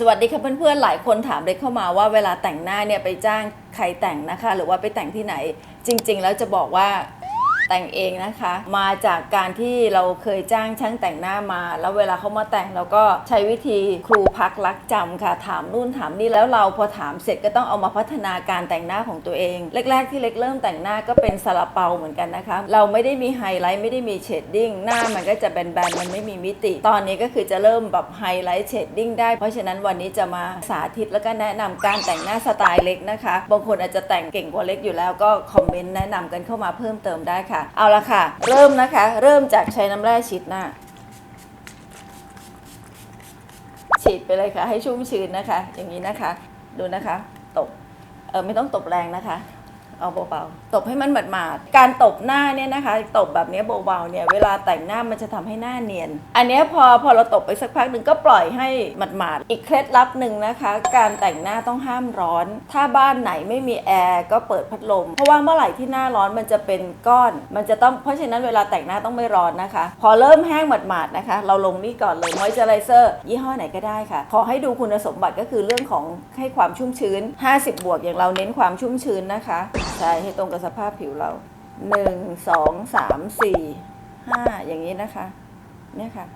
สวัสดีค่ะเพื่อนๆ หลายคนถามเลยเข้ามาว่าเวลาแต่งหน้าเนี่ยไปจ้างใครแต่งนะคะ หรือว่าไปแต่งที่ไหน จริง ๆ แล้วจะบอกว่า แต่งเองนะคะ มาจากการที่เราเคยจ้างช่างแต่งหน้ามา แล้วเวลาเขามาแต่งเราก็ใช้วิธีครูพักรักจำค่ะ ถามนู่นถามนี่แล้วเราพอถามเสร็จก็ต้องเอามาพัฒนาการแต่งหน้าของตัวเองแรกๆที่เล็กเริ่มแต่งหน้าก็เป็นซาลาเปาเหมือนกันนะคะ เราไม่ได้มีไฮไลท์ไม่ได้มีเชดดิ้งหน้ามันก็จะแบนๆมันไม่มีมิติ ตอนนี้ก็คือจะเริ่มแบบไฮไลท์เชดดิ้งได้ เพราะฉะนั้นวันนี้จะมาสาธิตแล้วก็แนะนำการแต่งหน้าสไตล์เล็กนะคะ บางคนอาจจะแต่งเก่งกว่าเล็กอยู่แล้วก็คอมเมนต์แนะนำกันเข้ามาเพิ่มเติมได้ค่ะเอาละค่ะ เริ่มนะคะ เริ่มจากใช้น้ำแร่ฉีดหน้า ฉีดไปเลยค่ะ ให้ชุ่มชื้นนะคะ อย่างนี้นะคะ ดูนะคะ ตบ เออไม่ต้องตบแรงนะคะ เอาเบาๆตบให้มันหมาดๆการตบหน้าเนี่ยนะคะ ตบแบบนี้เบาๆเนี่ยเวลาแต่งหน้ามันจะทำให้หน้าเนียน อันนี้พอพอเราตบไปสักพักหนึ่งก็ปล่อยให้หมาดๆอีกเคล็ดลับหนึ่งนะคะ การแต่งหน้าต้องห้ามร้อน ถ้าบ้านไหนไม่มีแอร์ก็เปิดพัดลม เพราะว่าเมื่อไหร่ที่หน้าร้อนมันจะเป็นก้อน มันจะต้องเพราะฉะนั้นเวลาแต่งหน้าต้องไม่ร้อนนะคะ พอเริ่มแห้งหมาดๆนะคะ เราลงนี่ก่อนเลยมอยเจอไรเซอร์ยี่ห้อไหนก็ได้ค่ะ ขอให้ดูคุณสมบัติก็คือเรื่องของให้ความชุ่มชื้น 50 บวกอย่างเราเน้นความชุ่มชื้นนะคะใช่ให้ตรงกับสภาพผิวเราหนึ่งสองสามสี่ห้าอย่างนี้นะคะ เนี่ยค่ะ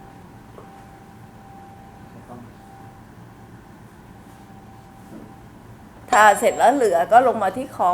ทาเสร็จแล้วเหลือก็ลงมาที่คอ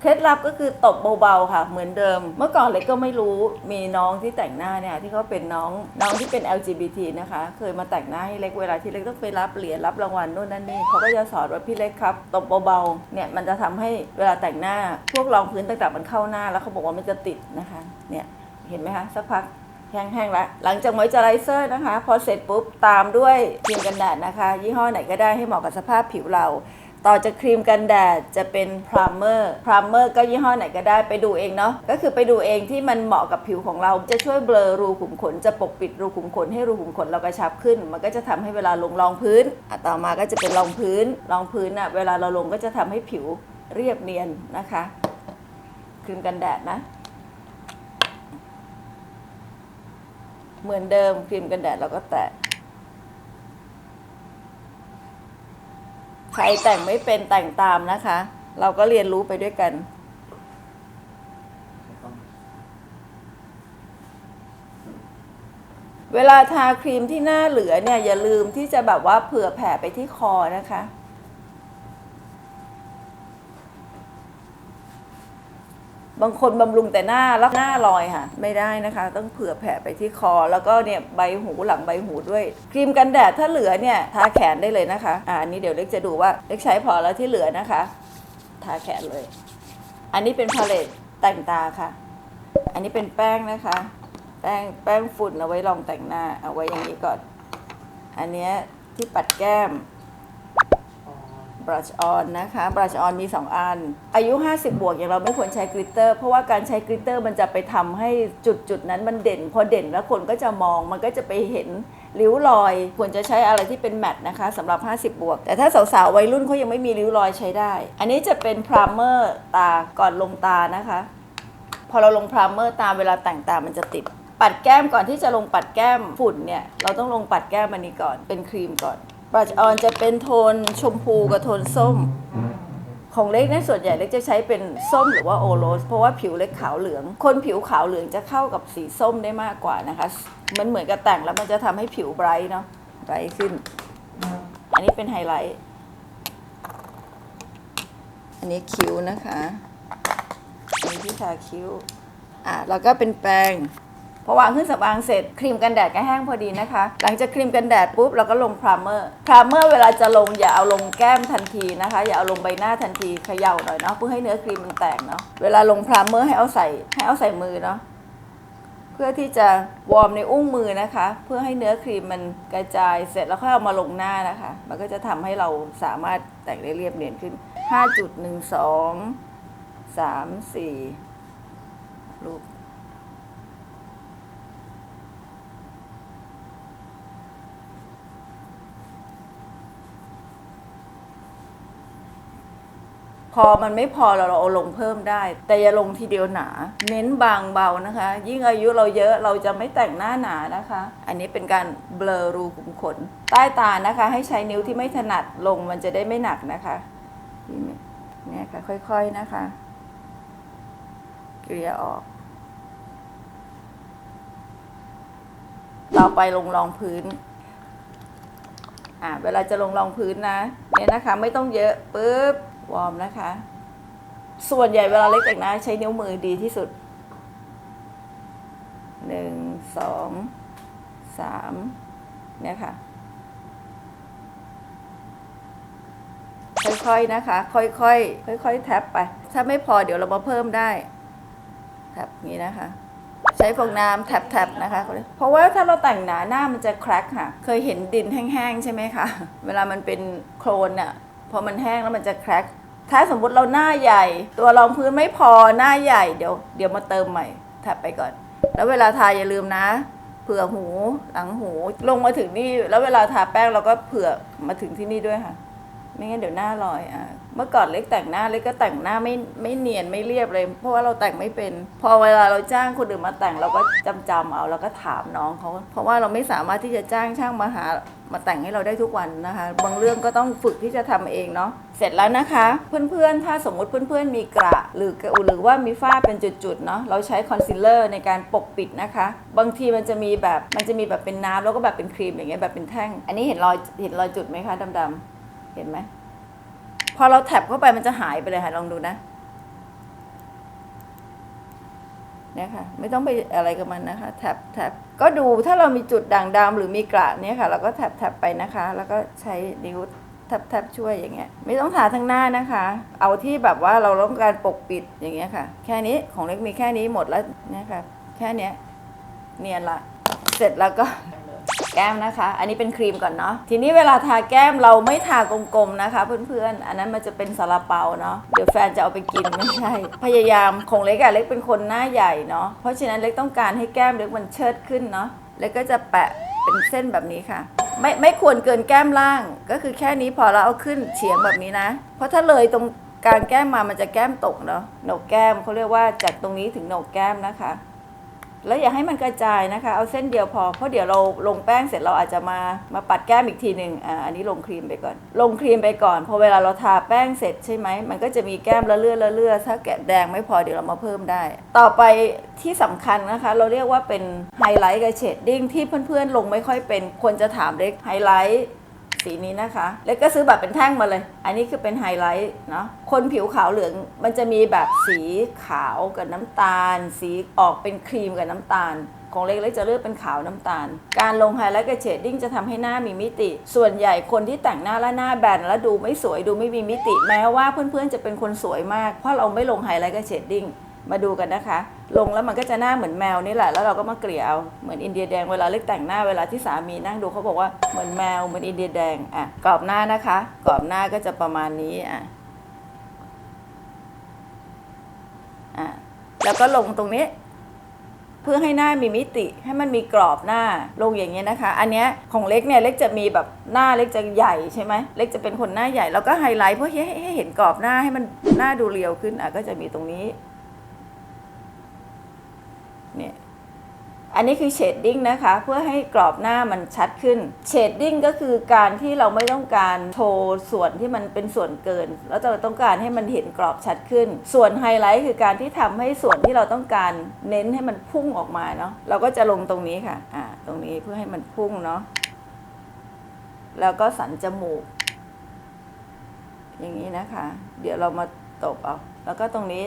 เคล็ดลับก็คือตบเบาๆค่ะ เหมือนเดิม เมื่อก่อนเล็กก็ไม่รู้มีน้องที่แต่งหน้าเนี่ยที่เขาเป็นน้องน้องที่เป็น LGBT นะคะ เคยมาแต่งหน้าให้เล็กเวลาที่เล็กต้องไปรับเหรียญรับรางวัลนู่นนั่นนี่เขาก็จะสอนว่าพี่เล็กครับตบเบาๆเนี่ยมันจะทำให้เวลาแต่งหน้า พวกรองพื้นต่างๆมันเข้าหน้า แล้วเขาบอกว่ามันจะติดนะคะเนี่ยเห็นไหมคะสักพักแห้งๆแล้วหลังจากมอยเจอไรเซอร์นะคะ พอเสร็จปุ๊บตามด้วยครีมกันแดดนะคะ ยี่ห้อไหนก็ได้ให้เหมาะกับสภาพผิวเรา ต่อจากครีมกันแดดจะเป็นพรามเมอร์ พรามเมอร์ก็ยี่ห้อไหนก็ได้ไปดูเองเนาะ ก็คือไปดูเองที่มันเหมาะกับผิวของเรา จะช่วยเบลอรูขุมขน จะปกปิดรูขุมขนให้รูขุมขนเรากระชับขึ้น มันก็จะทำให้เวลาลงรองพื้นอะต่อมาก็จะเป็นรองพื้น รองพื้นอะเวลาเราลงก็จะทำให้ผิวเรียบเนียนนะคะ ครีมกันแดดนะ เหมือนเดิมครีมกันแดดเราก็แตะ ใครแต่งไม่เป็นแต่งตามนะคะ เราก็เรียนรู้ไปด้วยกัน เวลาทาครีมที่หน้าเหลือเนี่ยอย่าลืมที่จะแบบว่าเผื่อแผ่ไปที่คอนะคะ บางคนบำรุงแต่หน้าแล้วหน้าลอยค่ะ ไม่ได้นะคะ ต้องเผื่อแผ่ไปที่คอ แล้วก็เนี่ยใบหูหลังใบหูด้วย ครีมกันแดดถ้าเหลือเนี่ยทาแขนได้เลยนะคะอ่าอันนี้เดี๋ยวเล็กจะดูว่าเล็กใช้พอแล้วที่เหลือนะคะ ทาแขนเลย อันนี้เป็นพาเลตแต่งตาค่ะ อันนี้เป็นแป้งนะคะ แป้งแป้งฝุ่นเอาไว้รองแต่งหน้าเอาไว้อย่างนี้ก่อน อันเนี้ยที่ปัดแก้ม บรัชออนนะคะบรัชออนมี 2 อัน อายุ 50 บวกอย่างเราไม่ควรใช้กริตเตอร์ เพราะว่าการใช้กริตเตอร์มันจะไปทำให้จุดจุดนั้นมันเด่น พอเด่นแล้วคนก็จะมองมันก็จะไปเห็นริ้วรอย ควรจะใช้อะไรที่เป็นแมตต์นะคะสำหรับ 50 บวก แต่ถ้าสาวๆวัยรุ่นเขายังไม่มีริ้วรอยใช้ได้ อันนี้จะเป็นพรามเมอร์ตาก่อนลงตานะคะ พอเราลงพรามเมอร์ตาเวลาแต่งตามันจะติด ปัดแก้มก่อนที่จะลงปัดแก้มฝุ่นเนี่ยเราต้องลงปัดแก้มอันนี้ก่อนเป็นครีมก่อน บรัชออนจะเป็นโทนชมพูกับโทนส้ม ของเล็กเนี่ยส่วนใหญ่เล็กจะใช้เป็นส้มหรือว่าโอโรส เพราะว่าผิวเล็กขาวเหลือง คนผิวขาวเหลืองจะเข้ากับสีส้มได้มากกว่านะคะ มันเหมือนกับแต่งแล้วมันจะทำให้ผิวไบรท์เนาะไบรท์ขึ้น อันนี้เป็นไฮไลท์ อันนี้คิ้วนะคะอันนี้ที่ทาคิ้วอะแล้วก็เป็นแปรง พอวางขึ้นสำอางเสร็จครีมกันแดดก็แห้งพอดีนะคะ หลังจากครีมกันแดดปุ๊บเราก็ลงพรามเมอร์พรามเมอร์เวลาจะลงอย่าเอาลงแก้มทันทีนะคะ อย่าเอาลงใบหน้าทันทีเขย่าหน่อยเนาะเพื่อให้เนื้อครีมมันแตกเนาะเวลาลงพรามเมอร์ให้เอาใส่ให้เอาใส่มือเนาะเพื่อที่จะวอร์มในอุ้งมือนะคะ เพื่อให้เนื้อครีมมันกระจายเสร็จแล้วค่อยเอามาลงหน้านะคะ มันก็จะทำให้เราสามารถแต่งได้เรียบเนียนขึ้น 5.12 3 4รูป พอมันไม่พอเราเราเอาลงเพิ่มได้ แต่อย่าลงทีเดียวหนา เน้นบางเบานะคะ ยิ่งอายุเราเยอะเราจะไม่แต่งหน้าหนานะคะ อันนี้เป็นการเบลอรูขุมขน ใต้ตานะคะ ให้ใช้นิ้วที่ไม่ถนัดลงมันจะได้ไม่หนักนะคะนี่เนี่ยค่ะค่อยๆนะคะเกลี่ยออก ต่อไปลงรองพื้นอ่าเวลาจะลงรองพื้นนะเนี่ยนะคะ ไม่ต้องเยอะปุ๊บ วอร์มนะคะ ส่วนใหญ่เวลาเล็กแต่งหน้าใช้นิ้วมือดีที่สุดหนึ่งสองสามเนี่ยค่ะ ค่อยๆนะคะ ค่อยๆค่อย ๆ แท็บไป ถ้าไม่พอเดี๋ยวเรามาเพิ่มได้แท็บนี้นะคะ ใช้ฟองน้ำแท็บๆนะคะ เพราะว่าถ้าเราแต่งหนาหน้ามันจะแครกค่ะ เคยเห็นดินแห้งๆใช่ไหมคะ เวลามันเป็นโคลนน่ะ พอมันแห้งแล้วมันจะแครกถ้าสมมุติเราหน้าใหญ่ ตัวรองพื้นไม่พอหน้าใหญ่เดี๋ยวเดี๋ยวมาเติมใหม่ถัดไปก่อน แล้วเวลาทาอย่าลืมนะ เผื่อหูหลังหู ลงมาถึงนี่แล้วเวลาทาแป้งเราก็เผื่อมาถึงที่นี่ด้วยค่ะ ไม่งั้นเดี๋ยวหน้าลอยอะ เมื่อก่อนเล็กแต่งหน้าเล็กก็แต่งหน้าไม่ไม่เนียนไม่เรียบเลย เพราะว่าเราแต่งไม่เป็น พอเวลาเราจ้างคนอื่นมาแต่งเราก็จำจำเอาแล้วก็ถามน้องเขาเพราะว่าเราไม่สามารถที่จะจ้างช่างมาหามาแต่งให้เราได้ทุกวันนะคะ บางเรื่องก็ต้องฝึกที่จะทำเองเนาะเสร็จแล้วนะคะ เพื่อนๆ ถ้าสมมติเพื่อนๆ มีกระ หรือหรือว่ามีฝ้าเป็นจุดๆ เนาะเราใช้คอนซีลเลอร์ในการปกปิดนะคะ บางทีมันจะมีแบบมันจะมีแบบเป็นน้ำแล้วก็แบบเป็นครีมอย่างเงี้ยแบบเป็นแท่ง อันนี้เห็นรอยเห็นรอยจุดไหมคะดำๆเห็นไหม พอเราแท็บเข้าไปมันจะหายไปเลยค่ะลองดูนะเนี่ยค่ะไม่ต้องไปอะไรกับมันนะคะ แท็บแท็บก็ดูถ้าเรามีจุดด่างดำหรือมีกระเนี่ยค่ะเราก็แท็บแท็บไปนะคะ แล้วก็ใช้นิ้วแท็บแท็บช่วยอย่างเงี้ย ไม่ต้องทาทั้งหน้านะคะ เอาที่แบบว่าเราต้องการปกปิดอย่างเงี้ยค่ะ แค่นี้ของเล็กมีแค่นี้หมดแล้วเนี่ยค่ะแค่เนี้ยเนียนละ เสร็จแล้วก็ แก้มนะคะ อันนี้เป็นครีมก่อนเนาะ ทีนี้เวลาทาแก้มเราไม่ทากลมๆนะคะ เพื่อนๆ อันนั้นมันจะเป็นซาลาเปาเนาะ เดี๋ยวแฟนจะเอาไปกินไม่ใช่ พยายามของเล็กอะเล็กเป็นคนหน้าใหญ่เนาะ เพราะฉะนั้นเล็กต้องการให้แก้มเล็กมันเชิดขึ้นเนาะ เล็กก็จะแปะเป็นเส้นแบบนี้ค่ะ ไม่ไม่ควรเกินแก้มล่าง ก็คือแค่นี้พอเราเอาขึ้นเฉียงแบบนี้นะ เพราะถ้าเลยตรงกลางแก้มมามันจะแก้มตกเนาะโหนกแก้มเขาเรียกว่าจากตรงนี้ถึงโหนกแก้มนะคะ แล้วอย่าให้มันกระจายนะคะ เอาเส้นเดียวพอ เพราะเดี๋ยวเราลงแป้งเสร็จเราอาจจะมามาปัดแก้มอีกทีหนึ่งอ่าอันนี้ลงครีมไปก่อน ลงครีมไปก่อนพอเวลาเราทาแป้งเสร็จใช่ไหมมันก็จะมีแก้มละเลื่อละเลื่อถ้าแกะแดงไม่พอเดี๋ยวเรามาเพิ่มได้ ต่อไปที่สำคัญนะคะ เราเรียกว่าเป็นไฮไลท์กับเชดดิ้งที่เพื่อนๆลงไม่ค่อยเป็นควรจะถามเล็กไฮไลท์ สีนี้นะคะเล็กก็ซื้อแบบเป็นแท่งมาเลย อันนี้คือเป็นไฮไลท์เนาะคนผิวขาวเหลืองมันจะมีแบบสีขาวกับน้ำตาล สีออกเป็นครีมกับน้ำตาล ของเล็กๆจะเลือกเป็นขาวน้ำตาล การลงไฮไลท์กับเชดดิ้งจะทำให้หน้ามีมิติ ส่วนใหญ่คนที่แต่งหน้าและหน้าแบนแล้วดูไม่สวยดูไม่มีมิติ แม้ว่าเพื่อนๆจะเป็นคนสวยมาก เพราะเราไม่ลงไฮไลท์กับเชดดิ้ง มาดูกันนะคะ ลงแล้วมันก็จะหน้าเหมือนแมวนี่แหละ แล้วเราก็มาเกลี่ยเอา เหมือนอินเดียแดงเวลาเล็กแต่งหน้าเวลาที่สามีนั่งดูเขาบอกว่าเหมือนแมวเหมือนอินเดียแดงอะกรอบหน้านะคะ กรอบหน้าก็จะประมาณนี้อะอะแล้วก็ลงตรงนี้ เพื่อให้หน้ามีมิติให้มันมีกรอบหน้าลงอย่างเงี้ยนะคะ อันเนี้ยของเล็กเนี่ยเล็กจะมีแบบหน้าเล็กจะใหญ่ใช่ไหมเล็กจะเป็นคนหน้าใหญ่แล้วก็ไฮไลท์เพื่อให้ให้เห็นกรอบหน้าให้มันหน้าดูเรียวขึ้นอะก็จะมีตรงนี้ เนี่ย อันนี้คือเชดดิ้งนะคะเพื่อให้กรอบหน้ามันชัดขึ้นเชดดิ้งก็คือการที่เราไม่ต้องการโชว์ส่วนที่มันเป็นส่วนเกิน แล้วเราต้องการให้มันเห็นกรอบชัดขึ้น ส่วนไฮไลท์คือการที่ทำให้ส่วนที่เราต้องการเน้นให้มันพุ่งออกมาเนาะเราก็จะลงตรงนี้ค่ะอ่าตรงนี้เพื่อให้มันพุ่งเนาะแล้วก็สันจมูก อย่างนี้นะคะ เดี๋ยวเรามาตบเอาแล้วก็ตรงนี้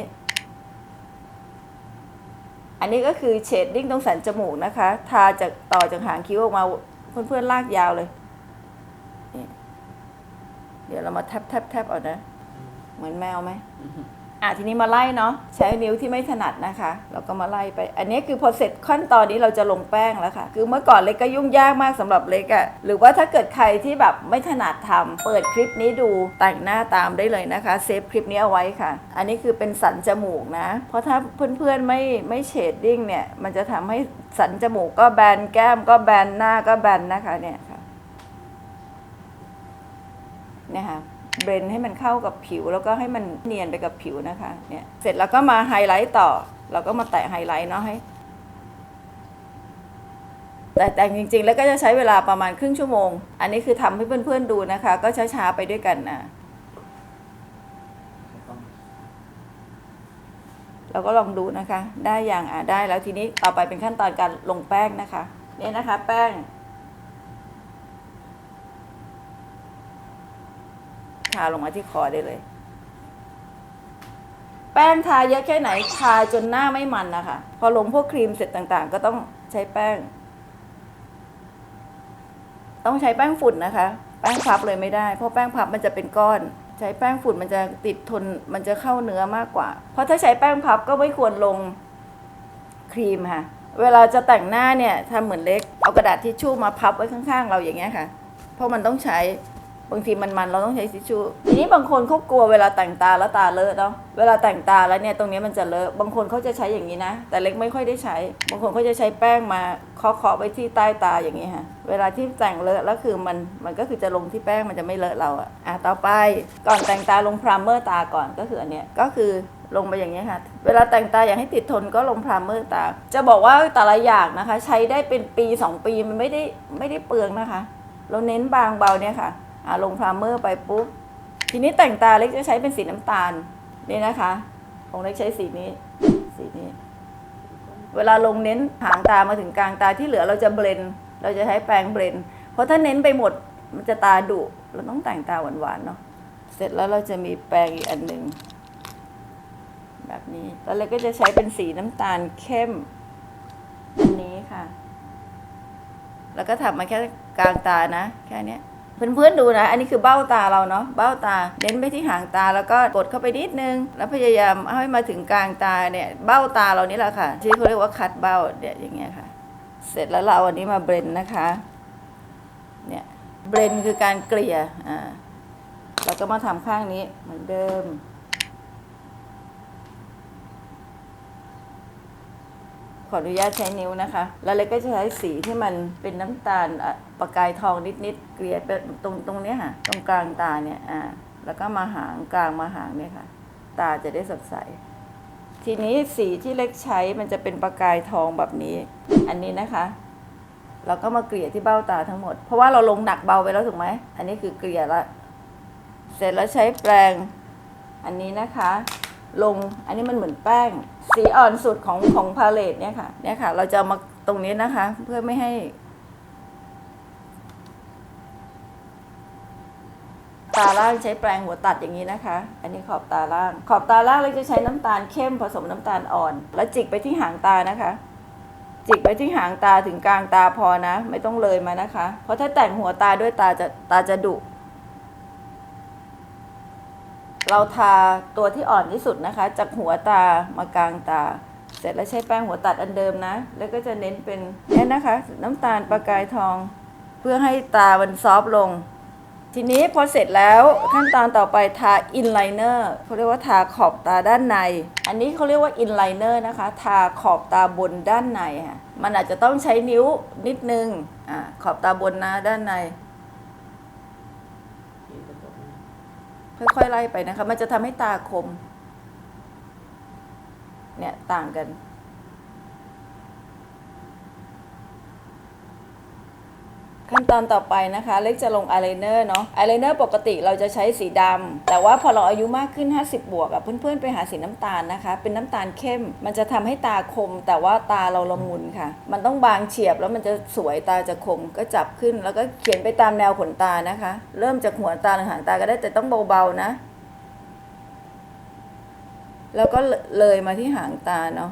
อันนี้ก็คือเชดดิ้งตรงสันจมูกนะคะ ทาจากต่อจากหางคิ้วออกมาเพื่อนๆลากยาวเลย เดี๋ยวเรามาแทบแทบแทบเอานะ เหมือนแมวไหม อะทีนี้มาไล่เนาะใช้นิ้วที่ไม่ถนัดนะคะ เราก็มาไล่ไป อันนี้คือพอเสร็จขั้นตอนนี้เราจะลงแป้งแล้วค่ะ คือเมื่อก่อนเล็กก็ยุ่งยากมากสำหรับเล็กอะ่ะหรือว่าถ้าเกิดใครที่แบบไม่ถนัดทำเปิดคลิปนี้ดูแต่งหน้าตามได้เลยนะคะเซฟคลิปนี้เอาไว้ค่ะ อันนี้คือเป็นสันจมูกนะ เพราะถ้าเพื่อนๆไม่ไม่เชดดิ้งเนี่ยมันจะทำให้สันจมูกก็แบนแก้มก็แบนหน้าก็แบนนะคะเนี่ยค่ะเนี่ยค่ะ เบรนให้มันเข้ากับผิว แล้วก็ให้มันเนียนไปกับผิวนะคะเนี่ยเสร็จแล้วก็มาไฮไลท์ต่อ เราก็มาแตะไฮไลท์เนาะให้แต่แต่งจริง ๆ แล้วก็จะใช้เวลาประมาณครึ่งชั่วโมง อันนี้คือทำให้เพื่อนๆดูนะคะ ก็ช้าๆไปด้วยกันนะเราก็ลองดูนะคะ ได้อย่างอะได้แล้วทีนี้ต่อไปเป็นขั้นตอนการลงแป้งนะคะ เนี่ยนะคะ แป้ง ทาลงมาที่คอได้เลย แป้งทาเยอะแค่ไหนทาจนหน้าไม่มันนะคะ พอลงพวกครีมเสร็จต่างๆ ก็ต้องใช้แป้ง ต้องใช้แป้งฝุ่นนะคะ แป้งพับเลยไม่ได้ เพราะแป้งพับมันจะเป็นก้อนใช้แป้งฝุ่นมันจะติดทนมันจะเข้าเนื้อมากกว่า เพราะถ้าใช้แป้งพับก็ไม่ควรลงครีมค่ะ เวลาจะแต่งหน้าเนี่ยทำเหมือนเล็ก เอากระดาษทิชชู่มาพับไว้ข้างๆ เราอย่างเงี้ยค่ะ เพราะมันต้องใช้ บางทีมันมันๆเราต้องใช้ทิชชู่ทีนี้บางคนเขากลัวเวลาแต่งตาแล้วตาเลอะเนาะเวลาแต่งตาแล้วเนี่ยตรงนี้มันจะเลอะบางคนเขาจะใช้อย่างนี้นะ แต่เล็กไม่ค่อยได้ใช้ บางคนเขาจะใช้แป้งมาเคาะๆไว้ที่ใต้ตาอย่างนี้ค่ะเวลาที่แต่งเลอะแล้วคือมันมันก็คือจะลงที่แป้งมันจะไม่เลอะเราอะอะต่อไปก่อนแต่งตาลงพรามเมอร์ตาก่อนก็คืออันเนี้ยก็คือลงไปอย่างนี้ค่ะ เวลาแต่งตาอยากให้ติดทนก็ลงพรามเมอร์ตา จะบอกว่าแต่ละอย่างนะคะ ใช้ได้เป็นปีสองปีมันไม่ได้ไม่ได้เปลืองนะคะ เราเน้นบางเบาเนี่ยค่ะ ลงพรามเมอร์ไปปุ๊บ ทีนี้แต่งตาเล็กจะใช้เป็นสีน้ำตาลนี่นะคะของเล็กใช้สีนี้สีนี้ เวลาลงเน้นหางตามาถึงกลางตาที่เหลือเราจะเบลนเราจะใช้แปรงเบลนเพราะถ้าเน้นไปหมดมันจะตาดุเราต้องแต่งตาหวานๆเนาะเสร็จแล้วเราจะมีแปรงอีกอันหนึ่งแบบนี้แล้วเราก็จะใช้เป็นสีน้ำตาลเข้มอันนี้ค่ะ แล้วก็ทำมาแค่กลางตานะ แค่นี้ เพื่อนๆดูนะ อันนี้คือเบ้าตาเราเนาะ เบ้าตา เน้นไปที่หางตาแล้วก็กดเข้าไปนิดนึง แล้วพยายามให้มาถึงกลางตาเนี่ย เบ้าตาเรานี่แหละค่ะ ที่เขาเรียกว่าคัดเบ้าเนี่ยอย่างเงี้ยค่ะ เสร็จแล้วเราอันนี้มาเบรนนะคะ เนี่ย เบรนคือการเกลี่ย อ่า เราก็มาทำข้างนี้เหมือนเดิมขออนุญาตใช้นิ้วนะคะ แล้วเล็กก็จะใช้สีที่มันเป็นน้ำตาลอะ ประกายทองนิดๆเกลี่ยไปตรงตรงเนี้ยค่ะ ตรงกลางตาเนี่ยอ่าแล้วก็มาหางกลางมาหางเนี่ยค่ะ ตาจะได้สดใส ทีนี้สีที่เล็กใช้มันจะเป็นประกายทองแบบนี้ อันนี้นะคะเราก็มาเกลี่ยที่เบ้าตาทั้งหมด เพราะว่าเราลงหนักเบาไปแล้วถูกไหม อันนี้คือเกลี่ยละ เสร็จแล้วใช้แปรงอันนี้นะคะ ลง อันนี้มันเหมือนแป้ง สีอ่อนสุดของของพาเลตเนี่ยค่ะ เนี่ยค่ะ เราจะมาตรงนี้นะคะ เพื่อไม่ให้ ตาล่างใช้แปรงหัวตัดอย่างนี้นะคะ อันนี้ขอบตาล่าง ขอบตาล่างเราจะใช้น้ำตาลเข้มผสมน้ำตาลอ่อน แล้วจิกไปที่หางตานะคะ จิกไปที่หางตาถึงกลางตาพอนะ ไม่ต้องเลยมานะคะ เพราะถ้าแต่งหัวตาด้วยตาจะตาจะดุเราทาตัวที่อ่อนที่สุดนะคะ จากหัวตามากลางตา เสร็จแล้วใช้แป้งหัวตัดอันเดิมนะ แล้วก็จะเน้นเป็นเนี่ยนะคะ น้ำตาลประกายทอง เพื่อให้ตามันซอฟต์ลง ทีนี้พอเสร็จแล้วขั้นตอนต่อไปทาอินไลเนอร์เขาเรียกว่าทาขอบตาด้านใน อันนี้เขาเรียกว่าอินไลเนอร์นะคะ ทาขอบตาบนด้านในค่ะมันอาจจะต้องใช้นิ้วนิดนึงอ่าขอบตาบนนะด้านใน ค่อยๆไล่ไปนะคะ มันจะทำให้ตาคม เนี่ยต่างกัน ขั้นตอนต่อไปนะคะ เล็กจะลงอายไลเนอร์เนาะอายไลเนอร์ปกติเราจะใช้สีดำแต่ว่าพอเราอายุมากขึ้น 50 บวกอะเพื่อนๆ ไปหาสีน้ำตาลนะคะ เป็นน้ำตาลเข้ม มันจะทำให้ตาคม แต่ว่าตาเราละมุนค่ะ มันต้องบางเฉียบแล้วมันจะสวยตาจะคมก็จับขึ้น แล้วก็เขียนไปตามแนวขนตานะคะ เริ่มจากหัวตาหรือหางตาก็ได้แต่ต้องเบาๆนะ แล้วก็เลยมาที่หางตาเนาะ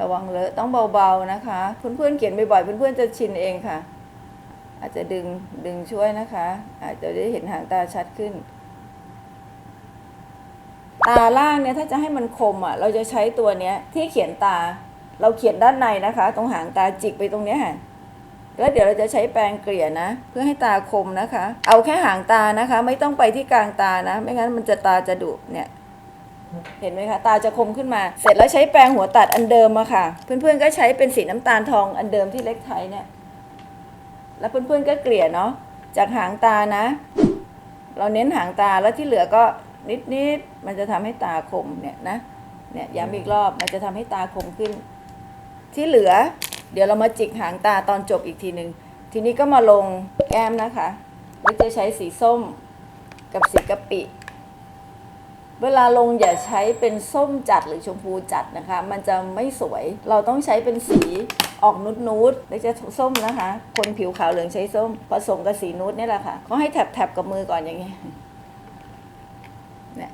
ระวังเลอะต้องเบาๆนะคะ เพื่อนๆเขียนบ่อยๆเพื่อนๆจะชินเองค่ะ อาจจะดึงดึงช่วยนะคะ อาจจะได้เห็นหางตาชัดขึ้น ตาล่างเนี่ยถ้าจะให้มันคมอะเราจะใช้ตัวเนี้ยที่เขียนตา เราเขียนด้านในนะคะ ตรงหางตาจิกไปตรงเนี้ยค่ะแล้วเดี๋ยวเราจะใช้แปรงเกลี่ยนะ เพื่อให้ตาคมนะคะ เอาแค่หางตานะคะ ไม่ต้องไปที่กลางตานะ ไม่งั้นมันจะตาจะดุเนี่ย เห็นไหมคะตาจะคมขึ้นมา เสร็จแล้วใช้แปรงหัวตัดอันเดิมอะค่ะ เพื่อนๆก็ใช้เป็นสีน้ำตาลทองอันเดิมที่เล็กใช้เนี่ย แล้วเพื่อนๆก็เกลี่ยเนาะจากหางตานะ เราเน้นหางตาแล้วที่เหลือก็นิดๆมันจะทำให้ตาคมเนี่ยนะเนี่ยย้ำอีกรอบมันจะทำให้ตาคมขึ้น ที่เหลือ เดี๋ยวเรามาจิกหางตาตอนจบอีกทีหนึ่งทีนี้ก็มาลงแก้มนะคะแล้วจะใช้สีส้มกับสีกะปิ เวลาลงอย่าใช้เป็นส้มจัดหรือชมพูจัดนะคะ มันจะไม่สวย เราต้องใช้เป็นสีออกนุดนูดๆแล้วจะส้มนะคะ คนผิวขาวเหลืองใช้ส้ม ผสมกับสีนูดนี่แหละค่ะก็ให้แถบๆกับมือก่อนอย่างนี้เนี่ย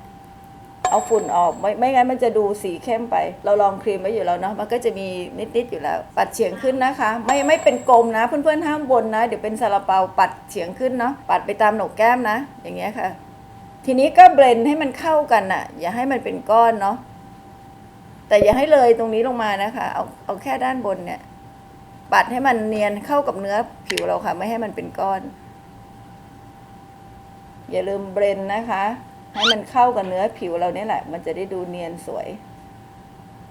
เอาฝุ่นออกไม่ไม่งั้นมันจะดูสีเข้มไป เราลองครีมไว้อยู่แล้วเนาะมันก็จะมีนิดๆอยู่แล้ว ปัดเฉียงขึ้นนะคะ ไม่ไม่เป็นกลมนะ เพื่อนๆห้ามบนนะ เดี๋ยวเป็นซาลาเปาปัดเฉียงขึ้นเนาะปัดไปตามหนกแก้มนะ อย่างเงี้ยค่ะ ทีนี้ก็เบลนให้มันเข้ากันน่ะอย่าให้มันเป็นก้อนเนาะแต่อย่าให้เลยตรงนี้ลงมานะคะเอาเอาแค่ด้านบนเนี่ย ปัดให้มันเนียนเข้ากับเนื้อผิวเราค่ะ ไม่ให้มันเป็นก้อน อย่าลืมเบลนนะคะ ให้มันเข้ากับเนื้อผิวเราเนี่ยแหละ มันจะได้ดูเนียนสวย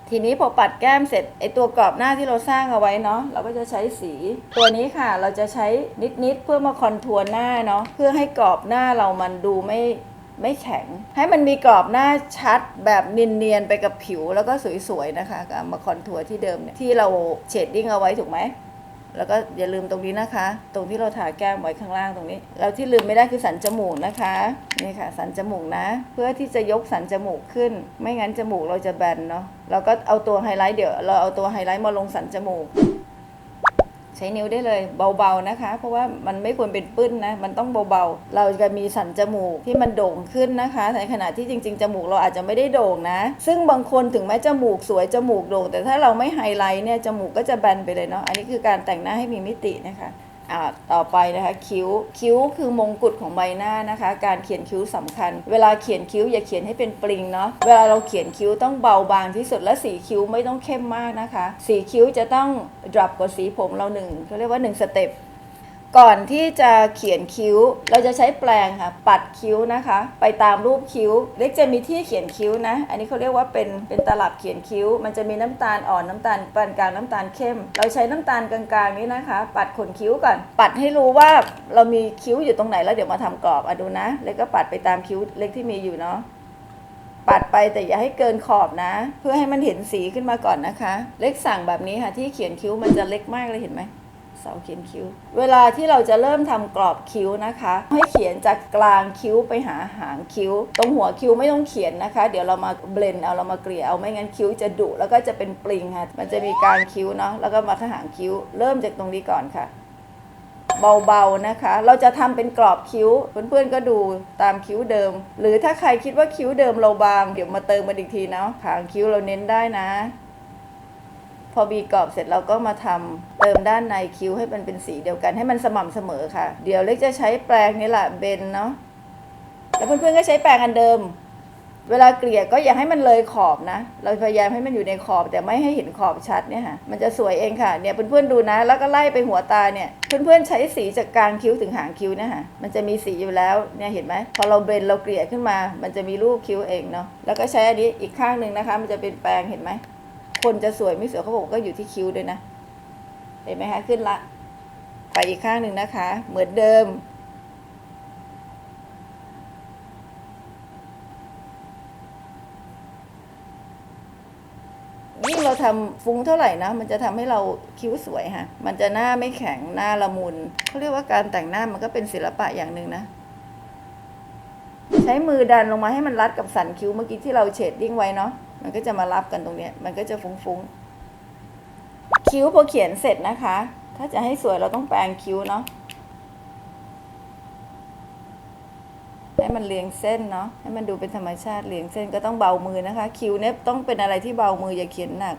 ทีนี้พอปัดแก้มเสร็จไอตัวกรอบหน้าที่เราสร้างเอาไว้เนาะเราก็จะใช้สี ตัวนี้ค่ะ เราจะใช้นิดๆเพื่อมาคอนทัวร์หน้าเนาะเพื่อให้กรอบหน้าเรามันดูไม่ ไม่แข็ง ให้มันมีกรอบหน้าชัดแบบเนียนๆไปกับผิวแล้วก็สวยๆนะคะก็เอามาคอนทัวร์ที่เดิมเนี่ยที่เราเชดดิ้งเอาไว้ถูกไหมแล้วก็อย่าลืมตรงนี้นะคะ ตรงที่เราทาแก้มไว้ข้างล่างตรงนี้แล้วที่ลืมไม่ได้คือสันจมูกนะคะ นี่ค่ะ สันจมูกนะ เพื่อที่จะยกสันจมูกขึ้น ไม่งั้นจมูกเราจะแบนเนาะ เราก็เอาตัวไฮไลท์เดี๋ยวเราเอาตัวไฮไลท์มาลงสันจมูก ใช้นิ้วได้เลยเบาๆนะคะ เพราะว่ามันไม่ควรเป็นปื้นนะ มันต้องเบาๆ เราจะมีสันจมูกที่มันโด่งขึ้นนะคะในขณะที่จริง ๆ จมูกเราอาจจะไม่ได้โด่งนะ ซึ่งบางคนถึงแม้จมูกสวยจมูกโด่ง แต่ถ้าเราไม่ไฮไลท์เนี่ยจมูกก็จะแบนไปเลยเนาะอันนี้คือการแต่งหน้าให้มีมิตินะคะ ต่อไปนะคะคิ้วคิ้วคือมงกุฎของใบหน้านะคะ การเขียนคิ้วสำคัญ เวลาเขียนคิ้วอย่าเขียนให้เป็นปริงเนาะเวลาเราเขียนคิ้วต้องเบาบางที่สุดและสีคิ้วไม่ต้องเข้มมากนะคะ สีคิ้วจะต้องดรอปกว่าสีผมเราหนึ่งเขาเรียกว่าหนึ่งสเต็ป ก่อนที่จะเขียนคิ้ว เราจะใช้แปรงค่ะ ปัดคิ้วนะคะ ไปตามรูปคิ้ว เล็กจะมีที่เขียนคิ้วนะ อันนี้เขาเรียกว่าเป็นเป็นตลับเขียนคิ้ว มันจะมีน้ำตาลอ่อนน้ำตาลปานกลางน้ำตาลเข้ม เราใช้น้ำตาลกลางๆนี้นะคะ ปัดขนคิ้วก่อน ปัดให้รู้ว่าเรามีคิ้วอยู่ตรงไหนแล้วเดี๋ยวมาทำกรอบอะดูนะ เล็กก็ปัดไปตามคิ้วเล็กที่มีอยู่เนาะปัดไปแต่อย่าให้เกินขอบนะ เพื่อให้มันเห็นสีขึ้นมาก่อนนะคะ เล็กสั่งแบบนี้ค่ะที่เขียนคิ้วมันจะเล็กมากเลยเห็นไหม เสาเขียนคิ้ว เวลาที่เราจะเริ่มทำกรอบคิ้วนะคะ ให้เขียนจากกลางคิ้วไปหาหางคิ้ว ตรงหัวคิ้วไม่ต้องเขียนนะคะ เดี๋ยวเรามาเบลนเอาเรามาเกลี่ยเอาไม่งั้นคิ้วจะดุแล้วก็จะเป็นปลิงค่ะ มันจะมีกลางคิ้วเนาะแล้วก็มาหางคิ้ว เริ่มจากตรงนี้ก่อนค่ะ เบาๆนะคะ เราจะทำเป็นกรอบคิ้ว เพื่อนๆก็ดูตามคิ้วเดิม หรือถ้าใครคิดว่าคิ้วเดิมเราบางเดี๋ยวมาเติมมันอีกทีเนาะหางคิ้วเราเน้นได้นะ พอบีกรอบเสร็จเราก็มาทำเติมด้านในคิ้วให้มันเป็นสีเดียวกันให้มันสม่ำเสมอค่ะ เดี๋ยวเล็กจะใช้แปรงนี่แหละเบนเนาะแล้วเพื่อนๆก็ใช้แปรงอันเดิม เวลาเกลี่ยก็อย่าให้มันเลยขอบนะ เราพยายามให้มันอยู่ในขอบ แต่ไม่ให้เห็นขอบชัดเนี่ยค่ะ มันจะสวยเองค่ะเนี่ยเพื่อนๆดูนะ แล้วก็ไล่ไปหัวตาเนี่ยเพื่อนๆใช้สีจากกลางคิ้วถึงหางคิ้วเนี่ยค่ะมันจะมีสีอยู่แล้วเนี่ยเห็นไหมพอเราเบนเราเกลี่ยขึ้นมา มันจะมีรูปคิ้วเองเนาะแล้วก็ใช้อันนี้อีกข้างหนึ่งนะคะ มันจะเป็นแปรงเห็นไหม คนจะสวยไม่สวยเขาบอกก็อยู่ที่คิ้วด้วยนะ เห็นไหมคะขึ้นละ ไปอีกข้างหนึ่งนะคะ เหมือนเดิม ยิ่งเราทำฟุ้งเท่าไหร่นะ มันจะทำให้เราคิ้วสวยค่ะ มันจะหน้าไม่แข็งหน้าละมุนเขาเรียกว่าการแต่งหน้ามันก็เป็นศิลปะอย่างหนึ่งนะ ใช้มือดันลงมาให้มันรัดกับสันคิ้วเมื่อกี้ที่เราเฉดดิ้งไว้เนาะมันก็จะมารับกันตรงเนี้ยมันก็จะฟุ้งๆคิ้วพอเขียนเสร็จนะคะ ถ้าจะให้สวยเราต้องแปรงคิ้วเนาะให้มันเรียงเส้นเนาะให้มันดูเป็นธรรมชาติเรียงเส้นก็ต้องเบามือนะคะ คิ้วเนี่ยต้องเป็นอะไรที่เบามืออย่าเขียนหนัก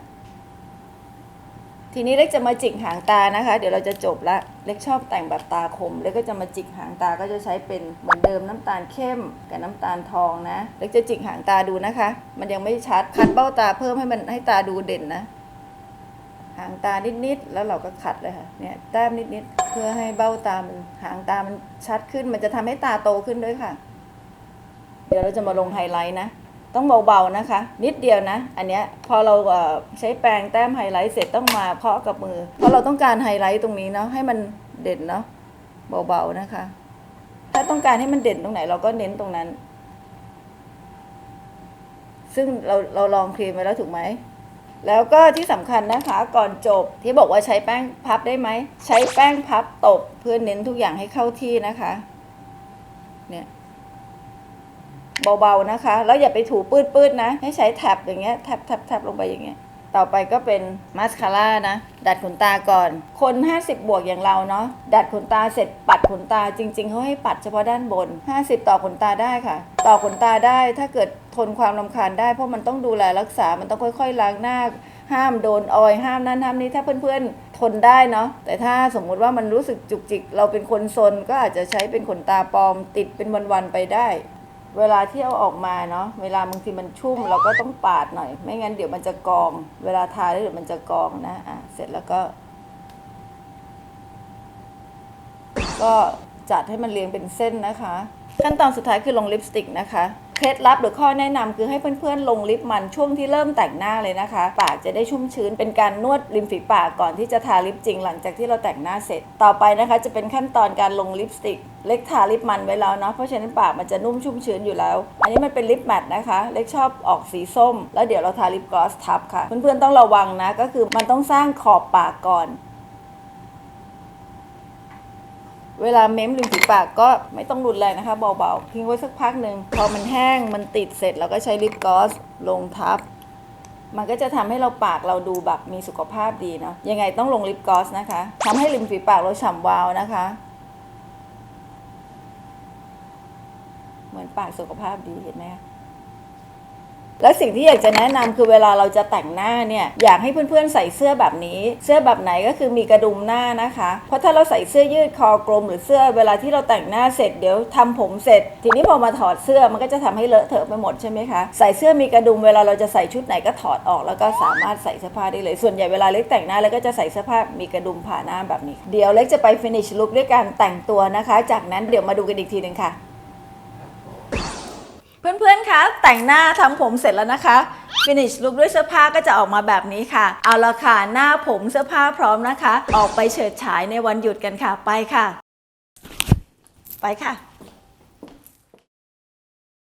ทีนี้เล็กจะมาจิกหางตานะคะ เดี๋ยวเราจะจบละเล็กชอบแต่งแบบตาคม เล็กก็จะมาจิกหางตาก็จะใช้เป็นเหมือนเดิมน้ำตาลเข้มกับน้ำตาลทองนะ เล็กจะจิกหางตาดูนะคะ มันยังไม่ชัดคัดเบ้าตาเพิ่มให้มันให้ตาดูเด่นนะ หางตานิดๆแล้วเราก็ขัดเลยค่ะเนี่ยแต้มนิดๆเพื่อให้เบ้าตามันหางตามันชัดขึ้น มันจะทำให้ตาโตขึ้นด้วยค่ะ เดี๋ยวเราจะมาลงไฮไลท์นะ ต้องเบาๆนะคะ นิดเดียวนะ อันเนี้ยพอเราใช้แปรงแต้มไฮไลท์เสร็จต้องมาเคาะกับมือ เพราะเราต้องการไฮไลท์ตรงนี้เนาะให้มันเด่นเนาะเบาๆนะคะ ถ้าต้องการให้มันเด่นตรงไหนเราก็เน้นตรงนั้น ซึ่งเราเราลองครีมไปแล้วถูกไหมแล้วก็ที่สำคัญนะคะก่อนจบที่บอกว่าใช้แป้งพับได้ไหม ใช้แป้งพับตบเพื่อเน้นทุกอย่างให้เข้าที่นะคะ เนี่ย เบาๆนะคะ แล้วอย่าไปถูปื้ดๆนะ ให้ใช้แท็บอย่างเงี้ยแท็บแท็บแท็บลงไปอย่างเงี้ยต่อไปก็เป็นมาสคาร่านะ ดัดขนตาก่อน คน 50 บวกอย่างเราเนาะดัดขนตาเสร็จปัดขนตาจริง ๆเขาให้ปัดเฉพาะด้านบน 50 ต่อขนตาได้ค่ะ ต่อขนตาได้ถ้าเกิดทนความลำคาญได้เพราะมันต้องดูแลรักษา มันต้องค่อยๆล้างหน้า ห้ามโดนออยห้ามนั่นห้ามนี้ถ้าเพื่อนๆทนได้เนาะแต่ถ้าสมมุติว่ามันรู้สึกจุกจิก เราเป็นคนซนก็อาจจะใช้เป็นขนตาปลอมติดเป็นวันๆไปได้ เวลาที่เอาออกมาเนาะเวลาบางทีมันชุ่มเราก็ต้องปาดหน่อย ไม่งั้นเดี๋ยวมันจะกอง เวลาทาแล้วเดี๋ยวมันจะกองนะอะเสร็จแล้วก็ ก็จัดให้มันเรียงเป็นเส้นนะคะ ขั้นตอนสุดท้ายคือลงลิปสติกนะคะ เคล็ดลับหรือข้อแนะนำคือให้เพื่อนๆ ลงลิปมันช่วงที่เริ่มแต่งหน้าเลยนะคะ ปากจะได้ชุ่มชื้นเป็นการนวดริมฝีปากก่อนที่จะทาลิปจริง หลังจากที่เราแต่งหน้าเสร็จ ต่อไปนะคะจะเป็นขั้นตอนการลงลิปสติก เล็กทาลิปมันไว้แล้วเนาะเพราะฉะนั้นปากมันจะนุ่มชุ่มชื้นอยู่แล้ว อันนี้มันเป็นลิปแมทนะคะ เล็กชอบออกสีส้ม แล้วเดี๋ยวเราทาลิปกลอสทับค่ะ เพื่อนๆต้องระวังนะก็คือมันต้องสร้างขอบปากก่อน เวลาเม้มริมฝีปากก็ไม่ต้องรุนแรงนะคะเบาๆทิ้งไว้สักพักหนึ่งพอมันแห้งมันติดเสร็จเราก็ใช้ลิปกลอสลงทับ มันก็จะทำให้เราปากเราดูแบบมีสุขภาพดีเนาะยังไงต้องลงลิปกลอสนะคะทำให้ริมฝีปากเราฉ่ำวาวนะคะ เหมือนปากสุขภาพดีเห็นไหมคะ และสิ่งที่อยากจะแนะนำคือเวลาเราจะแต่งหน้าเนี่ยอยากให้เพื่อนๆใส่เสื้อแบบนี้ เสื้อแบบไหนก็คือมีกระดุมหน้านะคะ เพราะถ้าเราใส่เสื้อยืดคอกลม หรือเสื้อเวลาที่เราแต่งหน้าเสร็จเดี๋ยวทำผมเสร็จ ทีนี้พอมาถอดเสื้อมันก็จะทำให้เลอะเทอะไปหมดใช่ไหมคะใส่เสื้อมีกระดุมเวลาเราจะใส่ชุดไหนก็ถอดออก แล้วก็สามารถใส่เสื้อผ้าได้เลยส่วนใหญ่เวลาเล็กแต่งหน้าแล้วก็จะใส่เสื้อผ้ามีกระดุมผ่าหน้าแบบนี้ เดี๋ยวเล็กจะไป finish look ด้วยการแต่งตัวนะคะ จากนั้นเดี๋ยวมาดูกันอีกทีหนึ่งค่ะ เพื่อนๆ คะ แต่งหน้าทำผมเสร็จแล้วนะคะ ฟินิชลุกด้วยเสื้อผ้าก็จะออกมาแบบนี้ค่ะ เอาละค่ะ หน้าผมเสื้อผ้าพร้อมนะคะ ออกไปเฉิดฉายในวันหยุดกันค่ะ ไปค่ะ ไปค่ะ